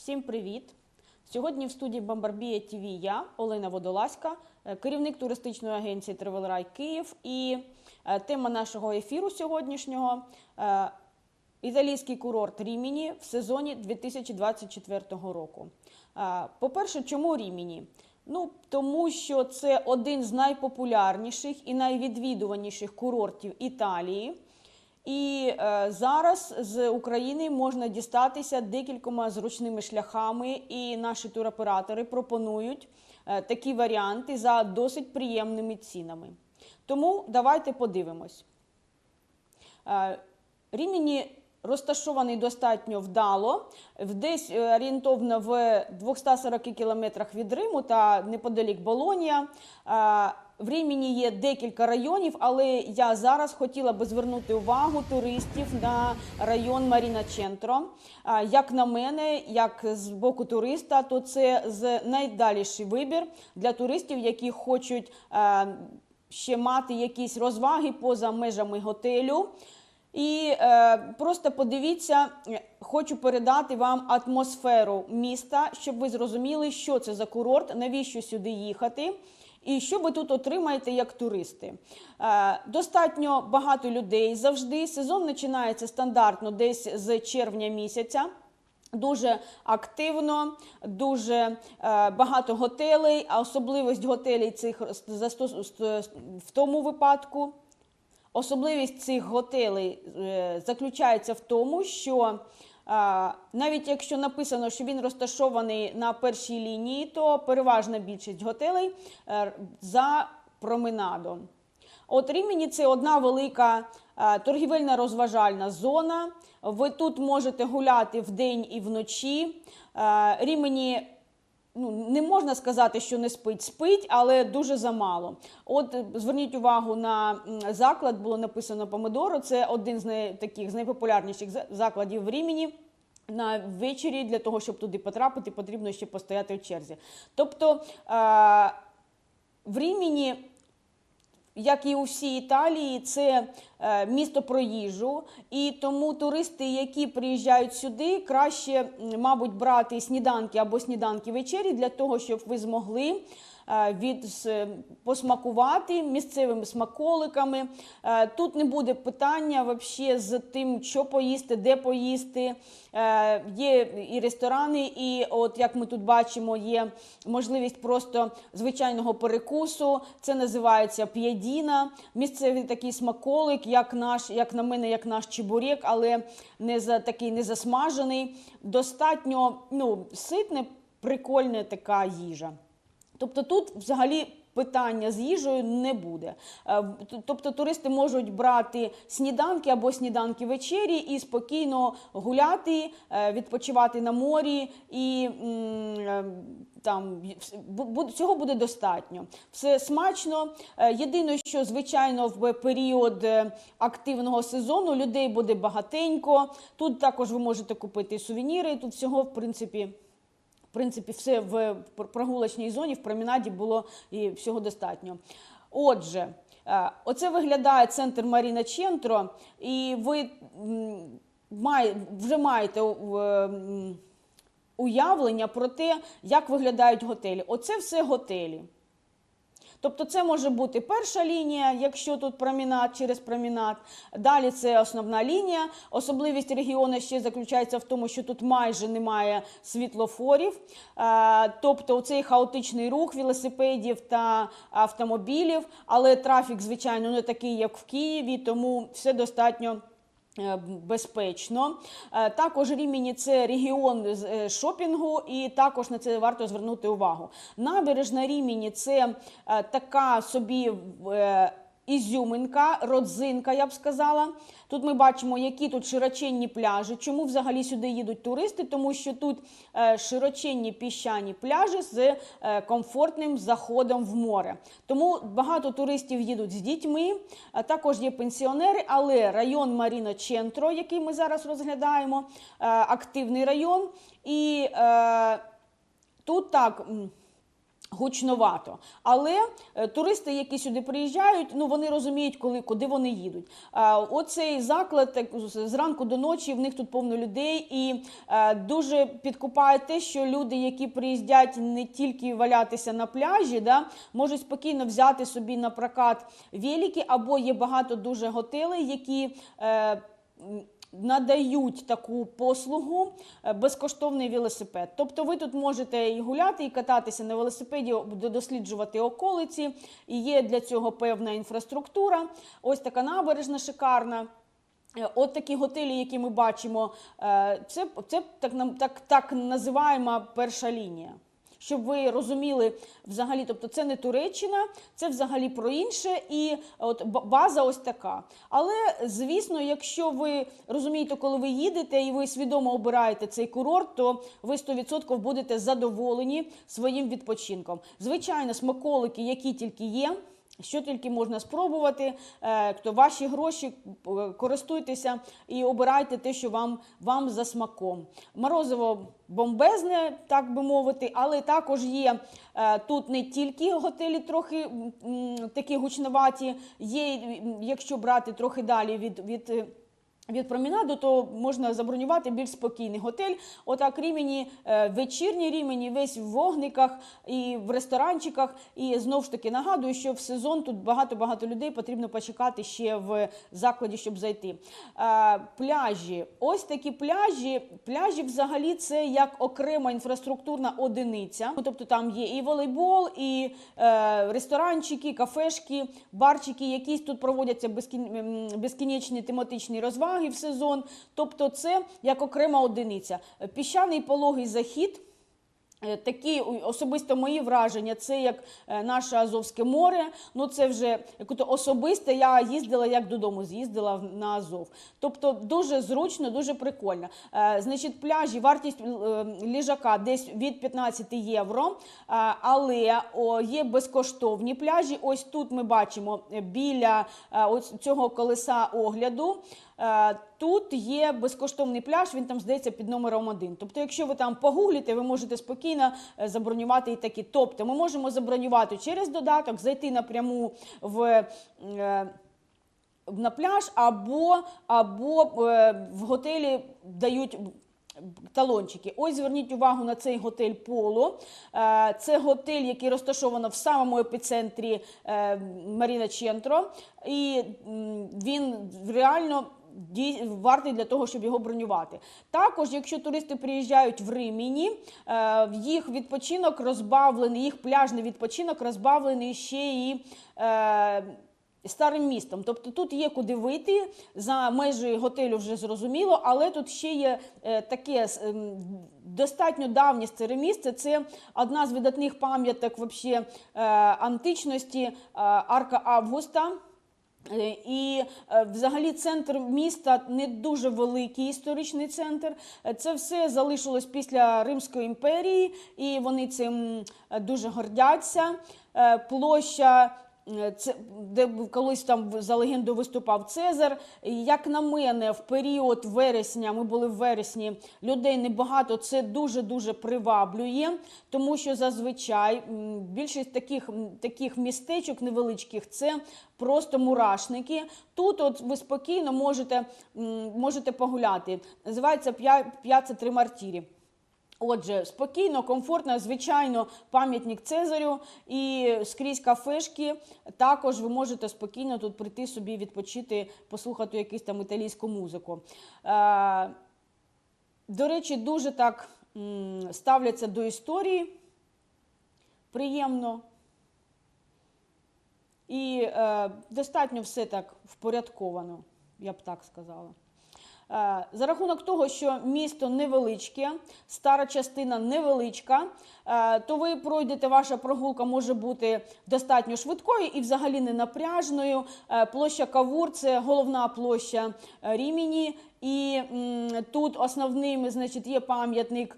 Всім привіт! Сьогодні в студії Бомбарбія ТВ я, Олена Водолазька, е, керівник туристичної агенції Travel Київ. І е, тема нашого ефіру сьогоднішнього е, італійський курорт Ріміні в сезоні 2024 року. По-перше, чому Ріміні? Ну, тому що це один з найпопулярніших і найвідвідуваніших курортів Італії. І е, зараз з України можна дістатися декількома зручними шляхами, і наші туроператори пропонують е, такі варіанти за досить приємними цінами. Тому давайте подивимось. Е, Рімені розташований достатньо вдало, десь е, орієнтовно в 240 кілометрах від Риму та неподалік Болонія. Е, В Рімені є декілька районів, але я зараз хотіла би звернути увагу туристів на район Маріна Чентро. Як на мене, як з боку туриста, то це з найдаліший вибір для туристів, які хочуть ще мати якісь розваги поза межами готелю. І е, просто подивіться, е, хочу передати вам атмосферу міста, щоб ви зрозуміли, що це за курорт, навіщо сюди їхати. І що ви тут отримаєте як туристи? Е, достатньо багато людей завжди. Сезон починається стандартно десь з червня місяця. Дуже активно, дуже е, багато готелей, а особливість готелей цих в тому випадку. Особливість цих готелей е, заключається в тому, що навіть якщо написано, що він розташований на першій лінії, то переважна більшість готелей е, за променадом. От Рімені це одна велика е, торгівельна розважальна зона. Ви тут можете гуляти вдень і вночі. Е, Рімені ну, не можна сказати, що не спить, спить, але дуже замало. От е, зверніть увагу на заклад, було написано Помидоро. Це один з най, таких з найпопулярніших закладів в Рімені. На ввечері для того, щоб туди потрапити, потрібно ще постояти в черзі. Тобто в Рімені як і у всій Італії, це е, місто про їжу, і тому туристи, які приїжджають сюди, краще, мабуть, брати сніданки або сніданки вечері для того, щоб ви змогли від посмакувати місцевими смаколиками. Е, Тут не буде питання вообще з тим, що поїсти, де поїсти. Е, Є і ресторани, і от як ми тут бачимо, є можливість просто звичайного перекусу. Це називається п'ядіна. Місцевий такий смаколик, як наш, як на мене, як наш чебурек, але не за такий не засмажений. Достатньо ну, ситне, прикольна така їжа. Тобто тут взагалі питання з їжею не буде. Е, Тобто туристи можуть брати сніданки або сніданки вечері і спокійно гуляти, е, відпочивати на морі і е, там цього буде достатньо. Все смачно. Єдине, що звичайно в період активного сезону людей буде багатенько. Тут також ви можете купити сувеніри. Тут всього в принципі. Принципі, все в прогулочній зоні, в променаді було і всього достатньо. Отже, е, оце виглядає центр Маріна Чентро, і ви вже маєте уявлення про те, як виглядають готелі. Оце все готелі. Тобто це може бути перша лінія, якщо тут промінат через промінат. Далі це основна лінія. Особливість регіону ще заключається в тому, що тут майже немає світлофорів. Е, Тобто цей хаотичний рух велосипедів та автомобілів, але трафік, звичайно, не такий, як в Києві, тому все достатньо. Е, Безпечно. Е, Також Рімені це регіон е, шопінгу, і також на це варто звернути увагу. Набережна Рімені це така собі ізюминка, родзинка, я б сказала. Тут ми бачимо, які тут широченні пляжі. Чому взагалі сюди їдуть туристи? Тому що тут е, широченні піщані пляжі з е, комфортним заходом в море. Тому багато туристів їдуть з дітьми. Також є пенсіонери, але район Маріно Чентро, який ми зараз розглядаємо, е, активний район. І е, тут так. Гучновато, але е, туристи, які сюди приїжджають, ну вони розуміють, коли куди вони їдуть. Оцей заклад так, зранку до ночі в них тут повно людей, і е, дуже підкупає те, що люди, які приїздять не тільки валятися на пляжі, да, можуть спокійно взяти собі на прокат велики, або є багато дуже готелей, які. Е, надають таку послугу е, безкоштовний велосипед. Тобто ви тут можете і гуляти, і кататися на велосипеді, досліджувати околиці, і є для цього певна інфраструктура. Ось така набережна шикарна. Е, От такі готелі, які ми бачимо, е, це, це так, так, так називаємо перша лінія. Щоб ви розуміли взагалі, тобто це не Туреччина, це взагалі про інше, і от база ось така. Але звісно, якщо ви розумієте, коли ви їдете і ви свідомо обираєте цей курорт, то ви 100% будете задоволені своїм відпочинком. Звичайно, смаколики, які тільки є. Що тільки можна спробувати, е, то ваші гроші е, користуйтеся і обирайте те, що вам, вам за смаком. Морозиво бомбезне, так би мовити, але також є е, тут не тільки готелі трохи такі гучноваті, є, якщо брати трохи далі від. від від промінаду, то можна забронювати більш спокійний готель. Отак рімені, е, вечірні рімені, весь в вогниках і в ресторанчиках. І знову ж таки нагадую, що в сезон тут багато-багато людей потрібно почекати ще в закладі, щоб зайти. Е, Пляжі, ось такі пляжі. Пляжі взагалі це як окрема інфраструктурна одиниця. Ну, Тобто там є і волейбол, і е, ресторанчики, кафешки, барчики, якісь тут проводяться безкінечні тематичні розваги в сезон. Тобто, це як окрема одиниця. Піщаний пологий захід. Е, Такі особисто мої враження, це як е, наше Азовське море. Ну це вже як-то особисто я їздила як додому, з'їздила на Азов. Тобто дуже зручно, дуже прикольно. Е, Значить, пляжі, вартість е, ліжака десь від 15 євро, е, але є безкоштовні пляжі. Ось тут ми бачимо е, біля е, цього колеса огляду. Е, Тут є безкоштовний пляж, він там здається під номером один. Тобто, якщо ви там погуглите, ви можете спокійно е, забронювати і такі. Тобто, ми можемо забронювати через додаток, зайти напряму в. е, на пляж, або, або в готелі дають талончики. Ось зверніть увагу на цей готель Поло. Це готель, який розташовано в самому епіцентрі Маріна Чентро. І він реально. Вартий для того, щоб його бронювати. Також, якщо туристи приїжджають в Риміні, е, їх відпочинок розбавлений, їх пляжний відпочинок розбавлений ще і е, старим містом. Тобто тут є куди вийти за межі готелю вже зрозуміло, але тут ще є е, таке ем, достатньо давнє старе місце. Це одна з видатних пам'яток античності Арка Августа. Е, І е, взагалі центр міста не дуже великий історичний центр. Е, Це все залишилось після Римської імперії, і вони цим дуже гордяться. Площа. Е, Це де колись там за легендою виступав Цезар. Як на мене, в період вересня, ми були в вересні, людей небагато. Це дуже дуже приваблює, тому що зазвичай більшість таких, таких містечок невеличких це просто мурашники. Тут от ви спокійно можете, можете погуляти. Називається «П'я- Три Мартірі. Отже, спокійно, комфортно, звичайно, пам'ятник Цезарю і скрізь кафешки. Також ви можете спокійно тут прийти собі відпочити, послухати якусь там італійську музику. Е, до речі, дуже так ставляться до історії. Приємно. І е, достатньо все так впорядковано, я б так сказала. Е, За рахунок того, що місто невеличке, стара частина невеличка, е, то ви пройдете, ваша прогулка може бути достатньо швидкою і взагалі не напряжною. Е, Площа Кавур це головна площа Рімені, і тут основним значить, є пам'ятник.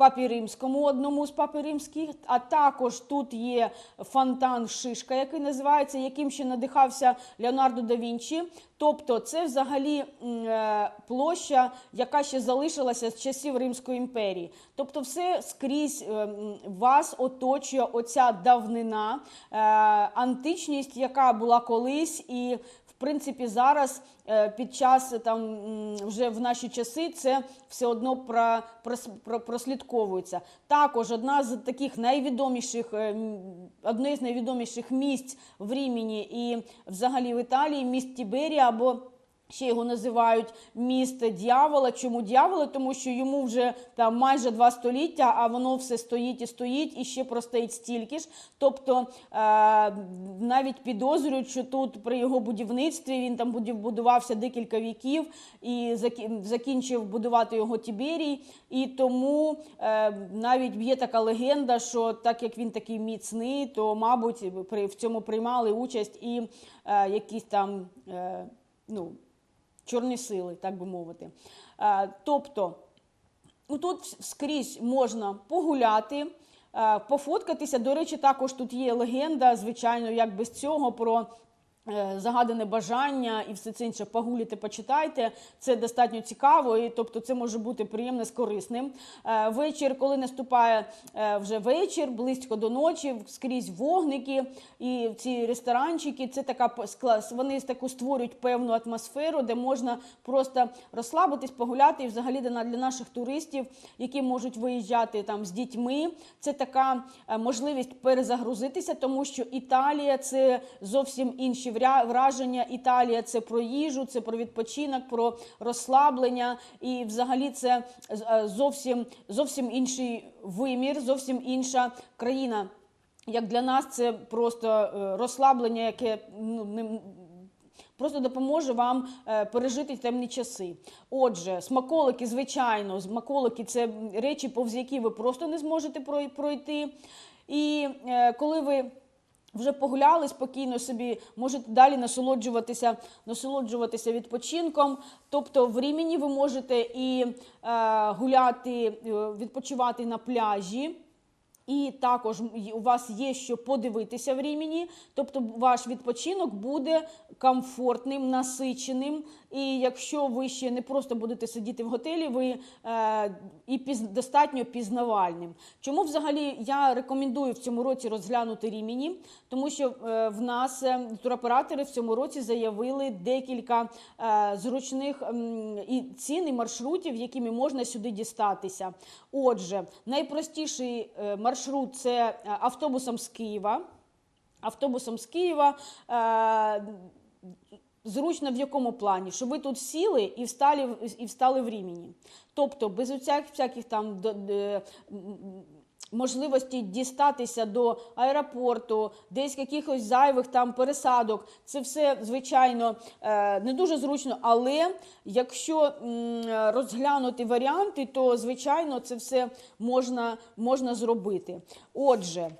Папі римському, одному з папи римських, а також тут є фонтан Шишка, який називається, яким ще надихався Леонардо да Вінчі. Тобто, це взагалі е, площа, яка ще залишилася з часів Римської імперії. Тобто, все скрізь е, вас оточує оця давнина, е, античність, яка була колись, і принципі зараз е, під час там вже в наші часи це все одно про, про, про, прослідковується. Також одна з таких найвідоміших, е, одне з найвідоміших місць в Рімені і взагалі в Італії міст Тіберія або Ще його називають міст дьявола. Чому дьявола? Тому що йому вже там майже два століття, а воно все стоїть і стоїть, і ще простоїть стільки ж. Тобто е- навіть підозрюють, що тут при його будівництві він там будувався декілька віків і закінчив будувати його Тіберій. І тому е- навіть є така легенда, що так як він такий міцний, то мабуть при в цьому приймали участь і е- якісь там. Ну, чорні сили, так би мовити. Е, Тобто, тут скрізь можна погуляти, е, пофоткатися. До речі, також тут є легенда, звичайно, як без цього про. Е, Загадане бажання і все це інше погуліте, почитайте. Це достатньо цікаво, і тобто це може бути приємно з корисним. Е, Вечір, коли наступає е, вже вечір, близько до ночі, скрізь вогники і ці ресторанчики. Це така вони таку створюють певну атмосферу, де можна просто розслабитись, погуляти. І взагалі для на- для наших туристів, які можуть виїжджати там з дітьми. Це така можливість перезагрузитися, тому що Італія це зовсім інші враження. Італія це про їжу, це про відпочинок, про розслаблення. І взагалі це е, зовсім зовсім інший вимір, зовсім інша країна. Як для нас це просто е, розслаблення, яке ну, не, просто допоможе вам е, пережити темні часи. Отже, смаколики, звичайно, смаколики це речі, повз які ви просто не зможете пройти. І коли ви вже погуляли спокійно собі, можете далі насолоджуватися, насолоджуватися відпочинком. Тобто в Рімені ви можете і е, гуляти, е, відпочивати на пляжі. І також у вас є що подивитися в Рімені, тобто ваш відпочинок буде комфортним, насиченим. І якщо ви ще не просто будете сидіти в готелі, ви е, і піз, достатньо пізнавальним. Чому взагалі я рекомендую в цьому році розглянути Рімені? Тому що е, в нас е, туроператори в цьому році заявили декілька е, зручних м, і цін і маршрутів, якими можна сюди дістатися. Отже, найпростіший е, маршрут це е, автобусом з Києва. Автобусом з Києва. Е, Зручно в якому плані? Що ви тут сіли і встали, і встали в Рімені. Тобто без оцях всяких там м, можливості дістатися до аеропорту, десь якихось зайвих там пересадок. Це все, звичайно, е, не дуже зручно, але якщо розглянути варіанти, то звичайно це все можна, можна зробити. Отже.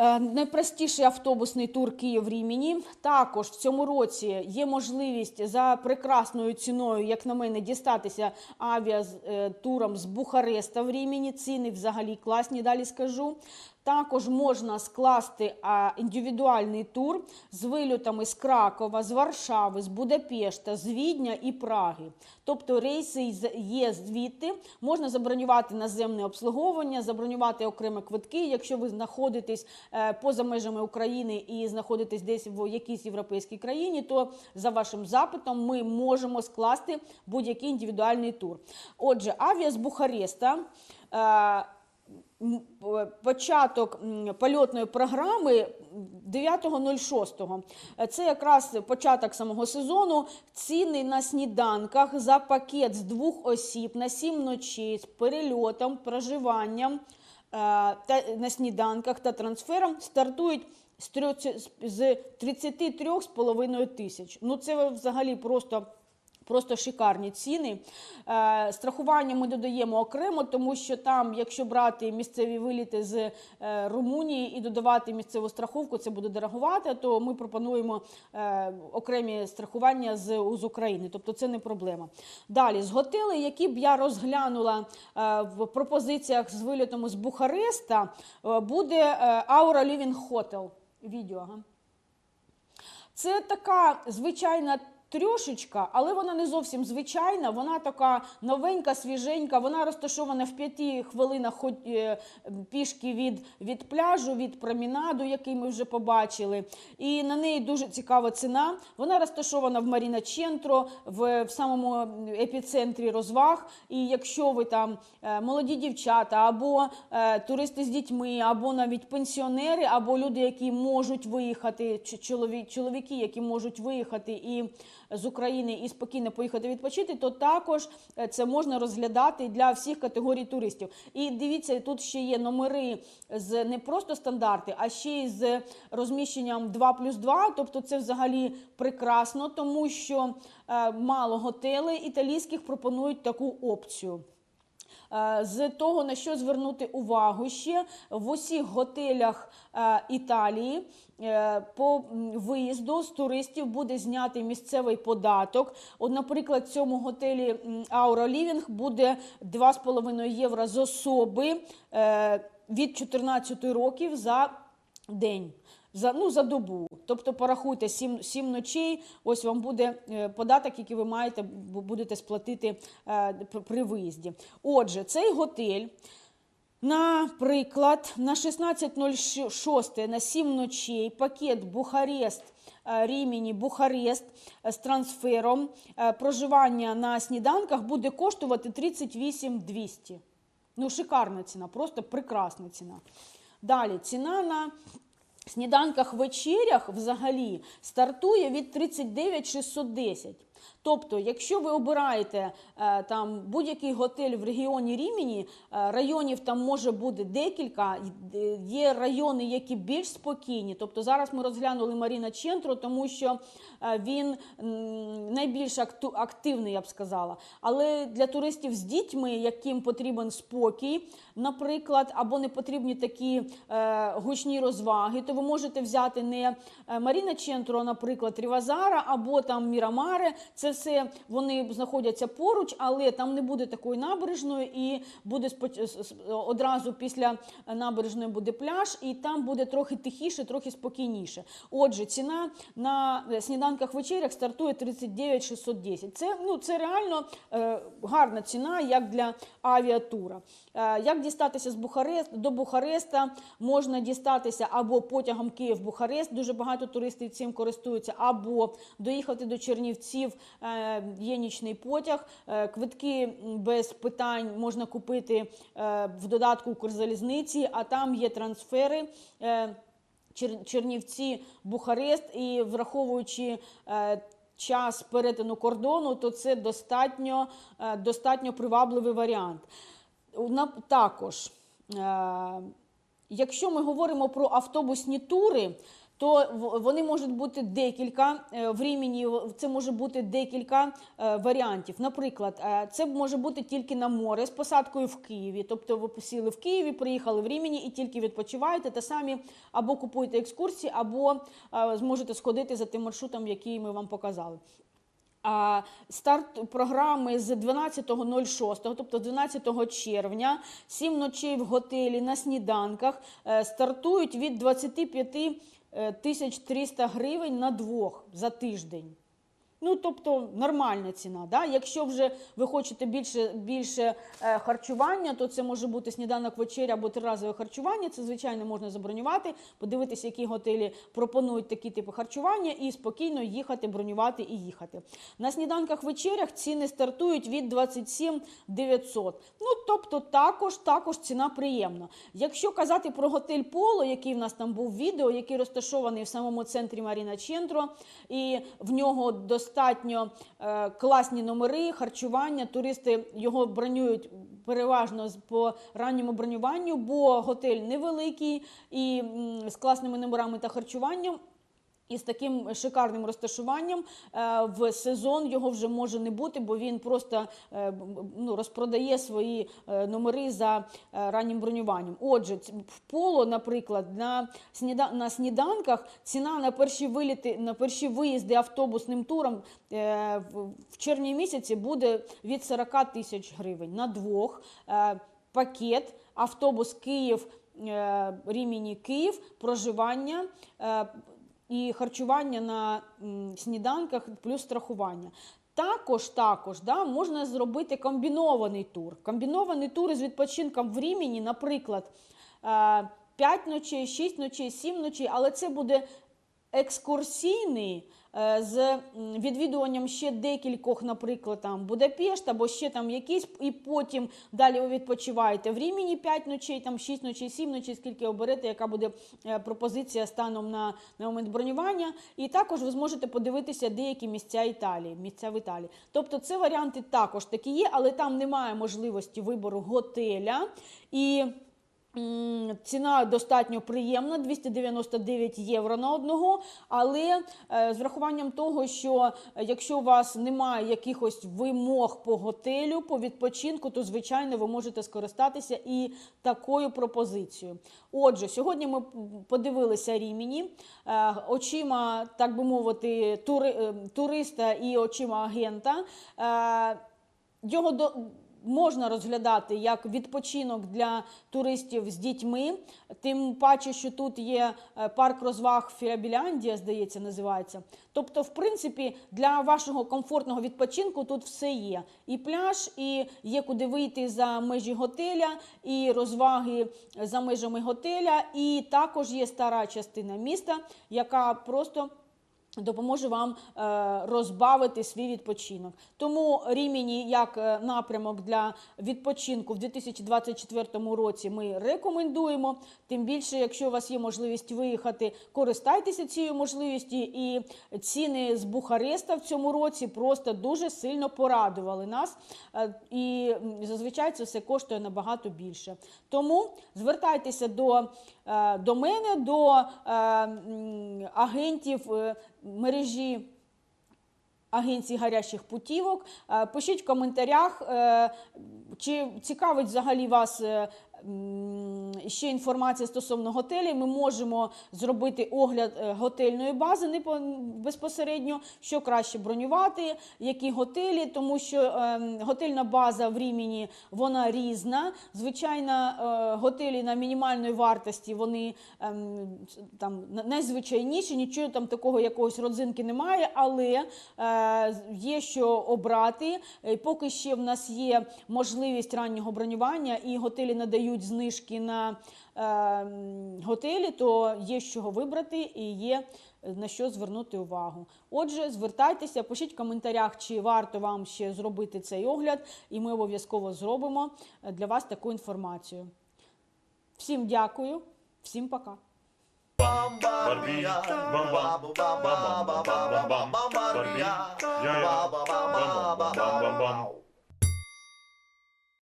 Е, Найпростіший автобусний тур Київ Рімені. Також в цьому році є можливість за прекрасною ціною, як на мене, дістатися авіатуром з Бухареста в Рімені. Ціни взагалі класні, далі скажу. Також можна скласти індивідуальний тур з вильотами з Кракова, з Варшави, з Будапешта, з Відня і Праги. Тобто рейси є звідти. Можна забронювати наземне обслуговування, забронювати окремі квитки. Якщо ви знаходитесь е, поза межами України і знаходитесь десь в якійсь європейській країні, то за вашим запитом ми можемо скласти будь-який індивідуальний тур. Отже, авіа з Бухареста. Е, Початок польотної програми 9.06. Е, Це якраз початок самого сезону. Ціни на сніданках за пакет з двох осіб на сім ночей з перельотом, проживанням е, та на сніданках та трансфером стартують з 33,5 тисяч. Ну це взагалі просто Просто шикарні ціни. Е, страхування ми додаємо окремо, тому що там, якщо брати місцеві виліти з е, Румунії і додавати місцеву страховку, це буде дорогувати, то ми пропонуємо е, окремі страхування з, України. Тобто це не проблема. Далі, з готелей, які б я розглянула в пропозиціях з вилітом з Бухареста, буде Aura Living Hotel. Відео. Це така звичайна трьошечка, але вона не зовсім звичайна. Вона така новенька, свіженька. Вона розташована в п'яти хвилинах ход- е, пішки від, від пляжу, від промінаду, який ми вже побачили. І на неї дуже цікава ціна. Вона розташована в Маріна Чентро, в, в самому епіцентрі розваг. І якщо ви там е, молоді дівчата, або е, туристи з дітьми, або навіть пенсіонери, або люди, які можуть виїхати, чоловіки, які можуть виїхати і з України і спокійно поїхати відпочити, то також е, це можна розглядати для всіх категорій туристів. І дивіться, тут ще є номери з не просто стандарти, а ще й з розміщенням 2 плюс 2. Тобто це взагалі прекрасно, тому що е, мало готелей італійських пропонують таку опцію. Е, З того на що звернути увагу ще в усіх готелях Італії по виїзду з туристів буде знятий місцевий податок. От, наприклад, в цьому готелі Aura Living буде 2,5 євро з особи е, від 14 років за день. За, ну, за добу. Тобто порахуйте 7, 7 ночей, ось вам буде е, податок, який ви маєте, бу- будете сплатити е, при виїзді. Отже, цей готель, наприклад, на 16.06 на 7 ночей пакет Бухарест, е, Рімені, Бухарест з трансфером, е, проживання на сніданках буде коштувати 38 200. Ну, шикарна ціна, просто прекрасна ціна. Далі, ціна на сніданках вечерях взагалі стартує від 39 610. Тобто, якщо ви обираєте е, там будь-який готель в регіоні Рімені, е, районів там може бути декілька. Є райони, які більш спокійні. Тобто зараз ми розглянули Маріна Чентро, тому що е, він найбільш активний, я б сказала. Але для туристів з дітьми, яким потрібен спокій, наприклад, або не потрібні такі гучні розваги, то ви можете взяти не Маріна Чентро, наприклад, Рівазара або там Мірамаре. Це все вони знаходяться поруч, але там не буде такої набережної, і буде одразу після набережної буде пляж, і там буде трохи тихіше, трохи спокійніше. Отже, ціна на е, сніданках вечерях стартує 39 610. Це ну це реально е, гарна ціна, як для авіатура. Е, як дістатися з Бухарест до Бухареста? Можна дістатися або потягом Київ-Бухарест. Дуже багато туристів цим користуються, або доїхати до Чернівців. Е, Є нічний потяг. Е, Квитки без питань можна купити е, в додатку Укрзалізниці, а там є трансфери. Чернівці, Бухарест, і враховуючи е, час перетину кордону, то це достатньо, е, достатньо привабливий варіант. Також, е, якщо ми говоримо про автобусні тури, то вони можуть бути декілька е, в Рімені. Це може бути декілька е, варіантів. Наприклад, е, це може бути тільки на море з посадкою в Києві. Тобто ви посіли в Києві, приїхали в Рімені і тільки відпочиваєте та самі або купуєте екскурсії, або зможете сходити за тим маршрутом, який ми вам показали. А старт програми з 12.06, тобто 12 червня, 7 ночей в готелі на сніданках стартують від 25 е, тисяч 300 гривень на двох за тиждень. Ну, тобто нормальна ціна. Да? Якщо вже ви хочете більше, більше е, харчування, то це може бути сніданок вечеря або триразове харчування. Це, звичайно, можна забронювати, подивитися, які готелі пропонують такі типи харчування, і спокійно їхати, бронювати і їхати. На сніданках вечерях ціни стартують від 27 900. Ну, тобто, також, також ціна приємна. Якщо казати про готель Поло, який в нас там був відео, який розташований в самому центрі Маріна Чентро, і в нього достатньо е, класні номери, харчування. Туристи його бронюють переважно по ранньому бронюванню, бо готель невеликий і з класними номерами та харчуванням. І з таким шикарним розташуванням е, в сезон його вже може не бути, бо він просто е, ну, розпродає свої е, номери за раннім бронюванням. Отже, в поло, наприклад, на, сніда... на сніданках ціна на перші виліти, на перші виїзди автобусним туром в, червні місяці буде від 40 тисяч гривень на двох. Пакет автобус Київ. Рімені Київ, проживання і харчування на сніданках плюс страхування. Також, також да, можна зробити комбінований тур. Комбінований тур із відпочинком в Рімені, наприклад, 5 ночей, 6 ночей, 7 ночей, але це буде екскурсійний е, з відвідуванням ще декількох, наприклад, там Будапешт або ще там якийсь, і потім далі ви відпочиваєте в Рімені 5 ночей, там 6 ночей, 7 ночей, скільки оберете, яка буде е, пропозиція станом на, на момент бронювання. І також ви зможете подивитися деякі місця Італії, місця в Італії. Тобто це варіанти також такі є, але там немає можливості вибору готеля. І Ціна достатньо приємна 299 євро на одного. Але е, з врахуванням того, що е, якщо у вас немає якихось вимог по готелю, по відпочинку, то звичайно ви можете скористатися і такою пропозицією. Отже, сьогодні ми подивилися Рімені е, очима, так би мовити, тури, туриста і очима агента. Його до можна розглядати як відпочинок для туристів з дітьми. Тим паче, що тут є е, парк розваг Фірабіляндія, здається, називається. Тобто, в принципі, для вашого комфортного відпочинку тут все є. І пляж, і є куди вийти за межі готеля, і розваги за межами готеля, і також є стара частина міста, яка просто допоможе вам е, розбавити свій відпочинок. Тому Рімені як е, напрямок для відпочинку в 2024 році ми рекомендуємо. Тим більше, якщо у вас є можливість виїхати, користайтеся цією можливістю. І ціни з Бухареста в цьому році просто дуже сильно порадували нас. Е, І зазвичай це все коштує набагато більше. Тому звертайтеся до, до мене, до агентів мережі. Агенції гарячих путівок. Е, Пишіть в коментарях, е, чи цікавить взагалі вас е, ще інформація стосовно готелів. Ми можемо зробити огляд е, готельної бази не по- безпосередньо, що краще бронювати, які готелі, тому що е, готельна база в Рімені вона різна. Звичайно, е, готелі на мінімальної вартості вони ем, там найзвичайніші, нічого там такого якогось родзинки немає, але е, є що обрати. Поки ще в нас є можливість раннього бронювання, і готелі надають знижки на е, готелі, то є з чого вибрати і є е, на що звернути увагу. Отже, звертайтеся, пишіть в коментарях, чи варто вам ще зробити цей огляд, і ми обов'язково зробимо е, для вас таку інформацію. Всім дякую, всім пока. Barbie, bam bam, bam bam bam bam bam bam, Barbie, ja